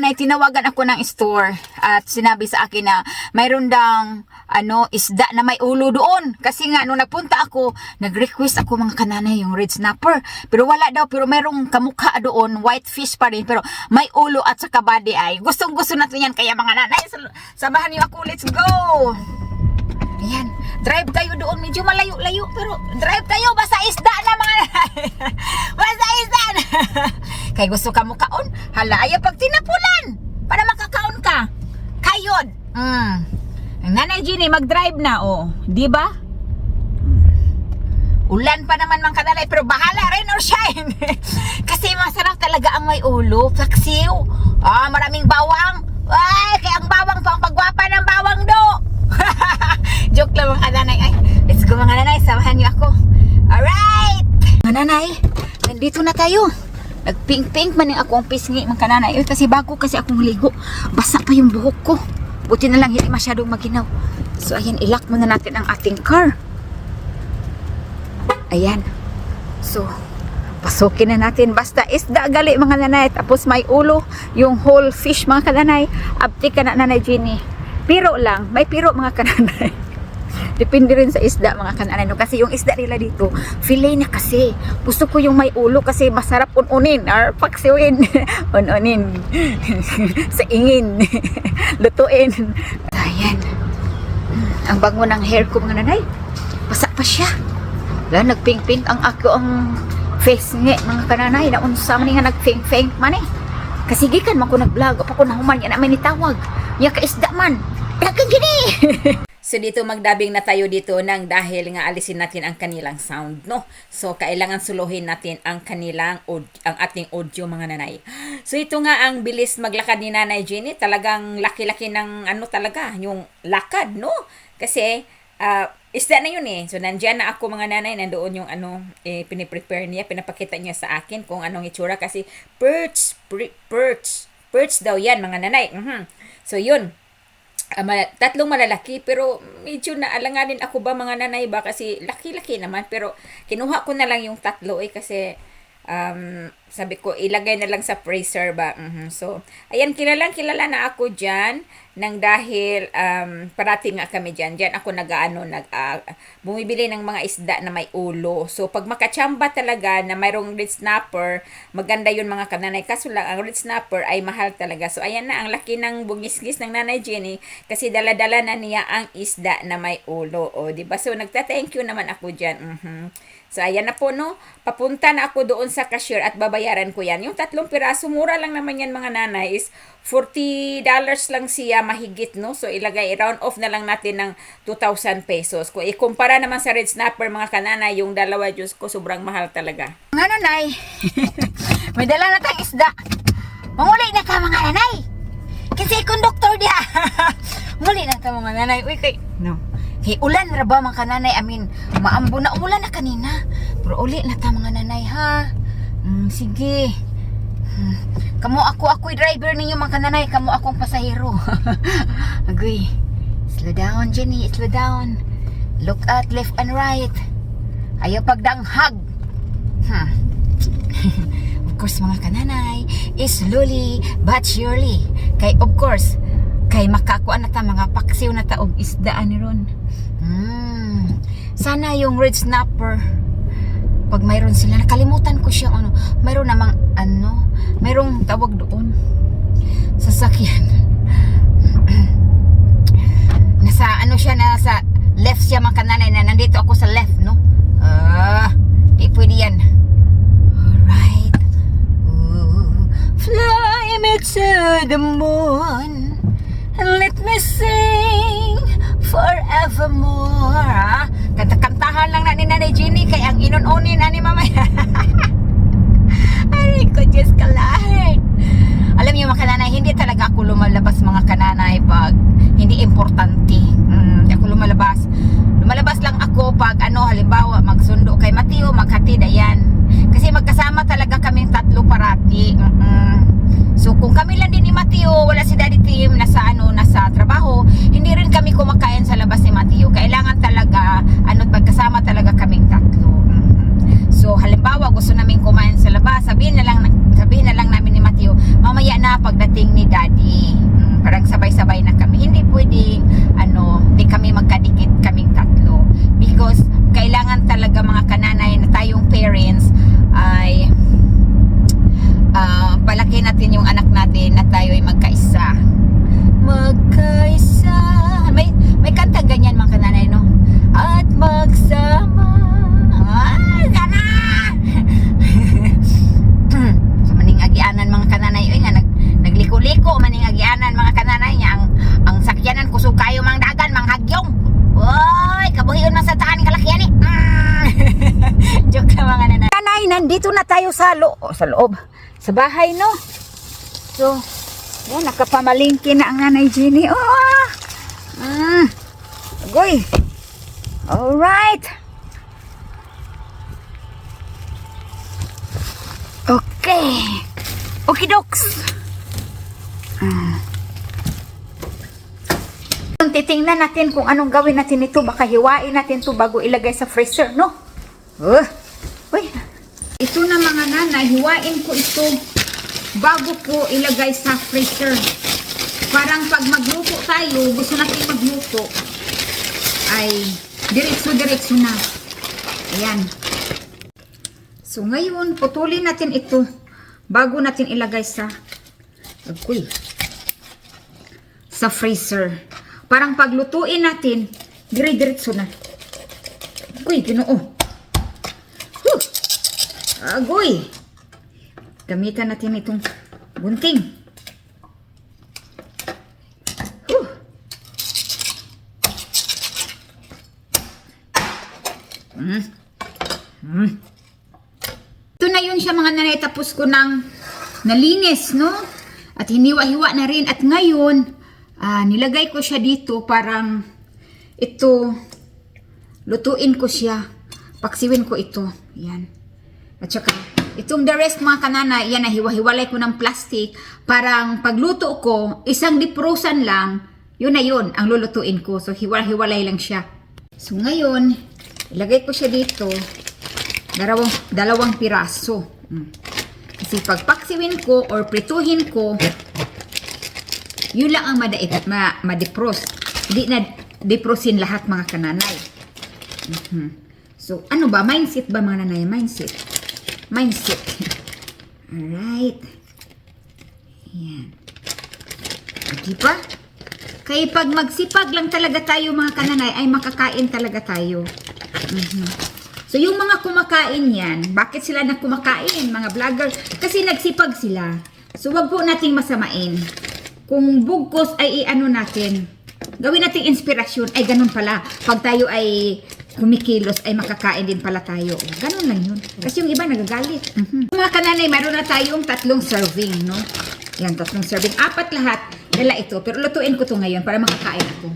nanay, tinawagan ako ng store at sinabi sa akin na mayroon dang ano, isda na may ulo doon. Kasi nga, nung nagpunta ako, nag-request ako mga kananay yung red snapper. Pero wala daw, pero mayroong kamukha doon, white fish pa rin, pero may ulo at saka body ay. Gustong gusto natin yan, kaya mga nanay, samahan niyo ako, let's go! Ayan, drive tayo doon, medyo malayo-layo, pero drive tayo, basta isda na mga basta isda na. Kaya gusto ka mo kaon, hala, ayaw pag tinapulan, para makakaon ka. Kayod. Mm. Nanay Ginny, mag-drive na, oh. Di ba? Ulan pa naman mang kadalay, pero bahala, rain or shine. Kasi masarap talaga ang may ulo, flaksiw. Ah, maraming bawang. Ay, kaya ang bawang pang pagwapa ng bawang do. Joke lang mga nanay. Ay, let's go mga nanay, samahan niyo ako. Alright! Mga nanay, nandito na tayo. Nagpink-pink man yung akong pisngi mga kananay. Eh, kasi bago kasi akong ligo. Basa pa yung buhok ko. Buti na lang hindi masyadong maginaw. So ayan, ilak muna natin ang ating car. Ayan. So, pasukin na natin. Basta isda gali mga nanay. Tapos may ulo, yung whole fish mga kananay. Abti ka na nanay Jenny. Piro lang. May piro mga kananay. Depende rin sa isda mga kananay. No? Kasi yung isda nila dito, fillet na kasi. Gusto ko yung may ulo kasi masarap ununin. Or paksiwin. ununin. sa ingin. Lutuin. Ayan. Ang bango ng hair ko mga nanay. Basa pa siya. Wala, nagpink-pink ang ako ang face nga mga kananay. Naunsa man nga nagpink-pink man eh. Kasi gikan man ko nag-vlog. Apa ko nahuman yan naman itawag. Ya ka isda man. Nagkagini. So dito magdabing na tayo dito nang dahil nga alisin natin ang kanilang sound, no? So kailangan suluhin natin ang kanilang ang ating audio mga nanay. So ito nga ang bilis maglakad ni Nanay Jenny, talagang laki-laki ng ano talaga, yung lakad, no? Kasi ah, isda na yun eh. So nandiyan na ako mga nanay, nandoon yung ano, eh, piniprepare niya, pinapakita niya sa akin kung anong itsura kasi perch, perch, perch daw yan mga nanay. Mhm. So yun, tatlong malalaki pero medyo naalanganin ako ba mga nanay ba? Kasi laki-laki naman pero kinuha ko na lang yung tatlo eh kasi um, sabi ko ilagay na lang sa freezer ba? Mhm. so ayan kilalang kilala na ako dyan nang dahil um, parati nga kami dyan. Dyan ako nag-ano nag ah, bumibili ng mga isda na may ulo. So pag makachamba talaga na mayroong red snapper maganda yun mga kananay. Kaso lang ang red snapper ay mahal talaga. So ayan na ang laki ng bungis-gis ng nanay Jenny kasi dala-dala na niya ang isda na may ulo. O di ba? So nagta-thank you naman ako dyan. Mhm So, ayan na po, no? Papunta na ako doon sa cashier at babayaran ko yan. Yung tatlong piraso, mura lang naman yan mga nanay, is $40 lang siya mahigit, no? So, ilagay, round off na lang natin ng 2,000 pesos. Kung ikumpara naman sa red snapper, mga kananay, yung dalawa, Diyos ko, sobrang mahal talaga. Mga nanay, may dala na tayong isda. Manguli na ka, mga nanay. Kasi konduktor dia. Muli na ta mga nanay. Uy, kay... No. Kay ulan ra ba mga kananay? I mean, maambo na ulan na kanina. Pero uli na ta mga nanay ha. Mm, sige. Hmm. Kamo ako ako'y driver ninyo mga kananay. Kamo akong pasahero. Agoy. Slow down, Jenny. Slow down. Look at left and right. Ayaw pagdanghag. Hmm. of course mga kananay is slowly but surely kay of course kay makakuan na ta mga paksiw na ta og isdaan ni ron mm. sana yung red snapper pag mayroon sila nakalimutan ko siya ano mayroon namang ano mayroong tawag doon sasakyan nasa ano siya nasa left siya mga kananay na nandito ako sa left no ah di pwede yan Alright. Ooh, fly me to the moon and let me sing forevermore. Lang na ni Nanay Jenny kay ang inununin na ni mamaya. Ay, ko Diyos ka lahat. Alam niyo mga kananay, hindi talaga ako lumalabas mga kananay pag hindi importante. Mm, hindi ako lumalabas. Lumalabas lang ako pag ano, halimbawa magsundo kay Mateo, maghatid, ayan. Kasi magkasama talaga kaming tatlo parati. Mm-mm. So kung kami lang din ni Mateo, wala si Daddy Tim nasa ano, nasa trabaho, hindi rin kami kumakain sa labas ni Mateo. Kailangan talaga ano magkasama talaga kaming tatlo. Mhm. So halimbawa gusto namin kumain sa labas, sabihin na lang sabihin na lang namin ni Mateo, Mama mamaya na pagdating ni daddy. Mm, parang sabay-sabay na kami. Hindi pwedeng, ano, di kami magkadikit kaming tatlo. Because, kailangan talaga mga kananay na tayong parents ay ah, palaki natin yung anak natin na tayo ay magkaisa. Magkaisa. May, may kanta ganyan mga kananay, no? At magsama. Ah, sana! sa maning agianan mga kananay oy nga nag nagliko-liko maning agianan mga kananay niya ang ang sakyanan kusog kayo mang dagan mang hagyong oy kabuhion man sa taan kalakyan ni mm. joke lang mga nanay kanay nandito na tayo sa lo oh, sa loob sa bahay no so yan nakapamalingki na ang nanay Jenny oh mm. agoy alright Okay. Okay, docs. Ah. Titingnan natin kung anong gawin natin ito. Baka hiwain natin ito bago ilagay sa freezer, no? Uh. Uy. Ito na mga nanay, hiwain ko ito bago ko ilagay sa freezer. Parang pag magluto tayo, gusto natin magluto, ay diretso-diretso na. Ayan. So ngayon, putulin natin ito bago natin ilagay sa agoy, sa freezer. Parang paglutuin natin, dire-diretso na. Agoy, ginoo. Agoy! Gamitan natin itong gunting. Huh! Mm. Mm. Ito na yun siya mga nanay. Tapos ko ng nalinis, no? At hiniwa-hiwa na rin. At ngayon, ah, nilagay ko siya dito. Parang ito, lutuin ko siya. Paksiwin ko ito. Yan. At saka, itong the rest mga kanana, yan na hiwa-hiwalay ko ng plastic. Parang pagluto ko, isang diprosan lang, yun na yun, ang lulutuin ko. So, hiwa-hiwalay lang siya. So, ngayon, ilagay ko siya dito dalawang, dalawang piraso. Mm. Kasi pag paksiwin ko or prituhin ko, yun lang ang madait, ma, ma-defrost. Hindi na defrostin lahat mga kananay. Mhm. So, ano ba? Mindset ba mga nanay? Mindset. Mindset. Alright. Ayan. Di ba? Kaya pag magsipag lang talaga tayo mga kananay, ay makakain talaga tayo. Mhm. So, yung mga kumakain yan, bakit sila na kumakain, mga vlogger? Kasi nagsipag sila. So, wag po nating masamain. Kung bugkos ay i-ano natin, gawin nating inspirasyon, ay ganun pala. Pag tayo ay kumikilos, ay makakain din pala tayo. Ganun lang yun. Kasi yung iba nagagalit. Mhm. Mga kananay, meron na tayong tatlong serving, no? Yan, tatlong serving. Apat lahat, dala ito. Pero lutuin ko to ngayon para makakain ako.